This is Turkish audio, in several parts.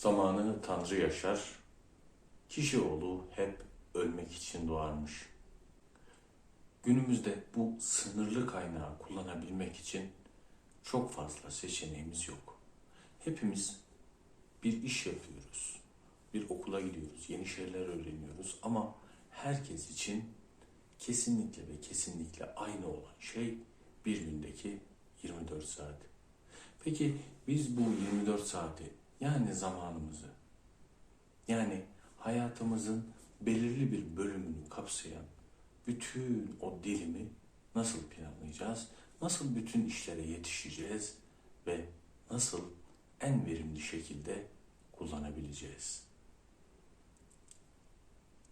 Zamanını Tanrı yaşar, kişi oğlu hep ölmek için doğarmış. Günümüzde bu sınırlı kaynağı kullanabilmek için çok fazla seçeneğimiz yok. Hepimiz bir iş yapıyoruz, bir okula gidiyoruz, yeni şeyler öğreniyoruz ama herkes için kesinlikle ve kesinlikle aynı olan şey bir gündeki 24 saat. Peki biz bu 24 saati yani zamanımızı yani hayatımızın belirli bir bölümünü kapsayan bütün o dilimi nasıl planlayacağız? Nasıl bütün işlere yetişeceğiz ve nasıl en verimli şekilde kullanabileceğiz?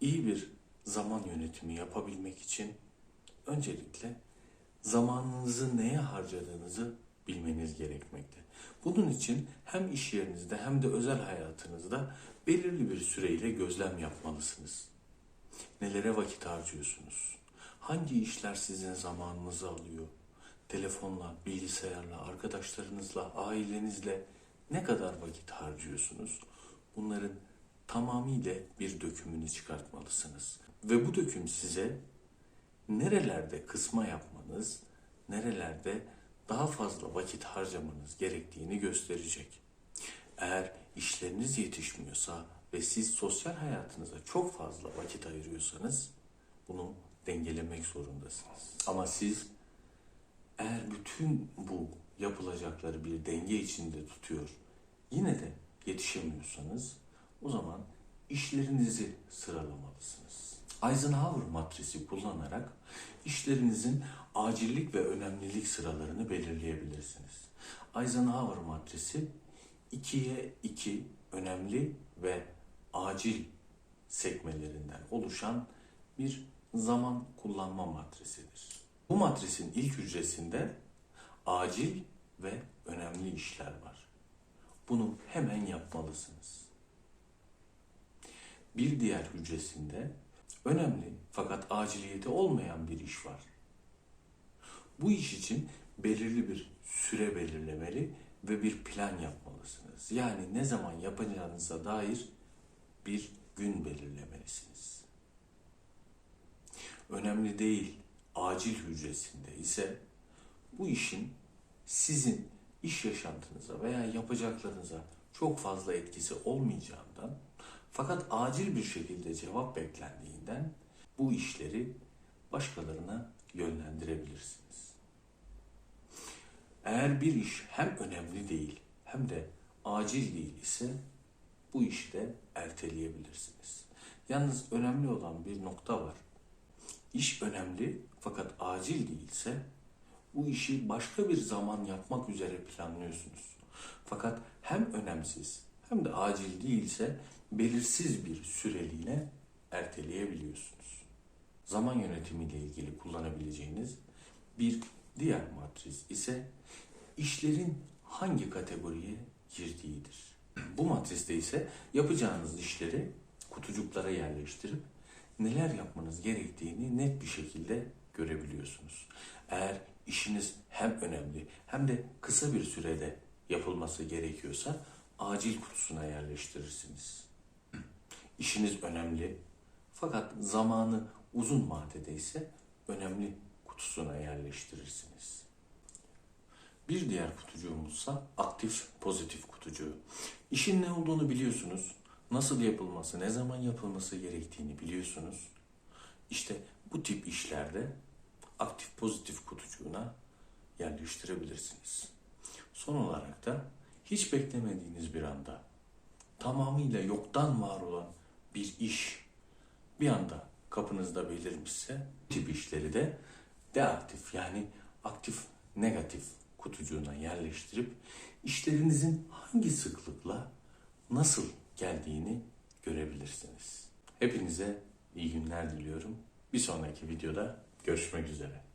İyi bir zaman yönetimi yapabilmek için öncelikle zamanınızı neye harcadığınızı bilmeniz gerekmekte. Bunun için hem iş yerinizde hem de özel hayatınızda belirli bir süreyle gözlem yapmalısınız. Nelere vakit harcıyorsunuz? Hangi işler sizin zamanınızı alıyor? Telefonla, bilgisayarla, arkadaşlarınızla, ailenizle ne kadar vakit harcıyorsunuz? Bunların tamamıyla bir dökümünü çıkartmalısınız. Ve bu döküm size nerelerde kısma yapmanız, nerelerde daha fazla vakit harcamanız gerektiğini gösterecek. Eğer işleriniz yetişmiyorsa ve siz sosyal hayatınıza çok fazla vakit ayırıyorsanız bunu dengelemek zorundasınız. Ama siz eğer bütün bu yapılacakları bir denge içinde tutuyor, yine de yetişemiyorsanız o zaman işlerinizi sıralamalısınız. Eisenhower matrisi kullanarak işlerinizin acillik ve önemlilik sıralarını belirleyebilirsiniz. Eisenhower matrisi 2'ye 2 önemli ve acil sekmelerinden oluşan bir zaman kullanma matrisidir. Bu matrisin ilk hücresinde acil ve önemli işler var. Bunu hemen yapmalısınız. Bir diğer hücresinde önemli fakat aciliyeti olmayan bir iş var. Bu iş için belirli bir süre belirlemeli ve bir plan yapmalısınız. Yani ne zaman yapacağınıza dair bir gün belirlemelisiniz. Önemli değil, acil hücresinde ise bu işin sizin iş yaşantınıza veya yapacaklarınıza çok fazla etkisi olmayacağından fakat acil bir şekilde cevap beklendiğinden bu işleri başkalarına yönlendirebilirsiniz. Eğer bir iş hem önemli değil hem de acil değil ise bu işi de erteleyebilirsiniz. Yalnız önemli olan bir nokta var. İş önemli fakat acil değilse bu işi başka bir zaman yapmak üzere planlıyorsunuz. Fakat hem önemsiz hem de acil değilse belirsiz bir süreliğine erteleyebiliyorsunuz. Zaman yönetimiyle ilgili kullanabileceğiniz bir diğer matris ise işlerin hangi kategoriye girdiğidir. Bu matriste ise yapacağınız işleri kutucuklara yerleştirip neler yapmanız gerektiğini net bir şekilde görebiliyorsunuz. Eğer işiniz hem önemli hem de kısa bir sürede yapılması gerekiyorsa acil kutusuna yerleştirirsiniz. İşiniz önemli fakat zamanı uzun vadede ise önemli kutusuna yerleştirirsiniz. Bir diğer kutucuğumuzsa aktif pozitif kutucuğu. İşin ne olduğunu biliyorsunuz. Nasıl yapılması, ne zaman yapılması gerektiğini biliyorsunuz. İşte bu tip işlerde aktif pozitif kutucuğuna yerleştirebilirsiniz. Son olarak da hiç beklemediğiniz bir anda tamamıyla yoktan var olan bir iş bir anda kapınızda belirmişse tip işleri de deaktif yani aktif negatif kutucuğuna yerleştirip işlerinizin hangi sıklıkla nasıl geldiğini görebilirsiniz. Hepinize iyi günler diliyorum. Bir sonraki videoda görüşmek üzere.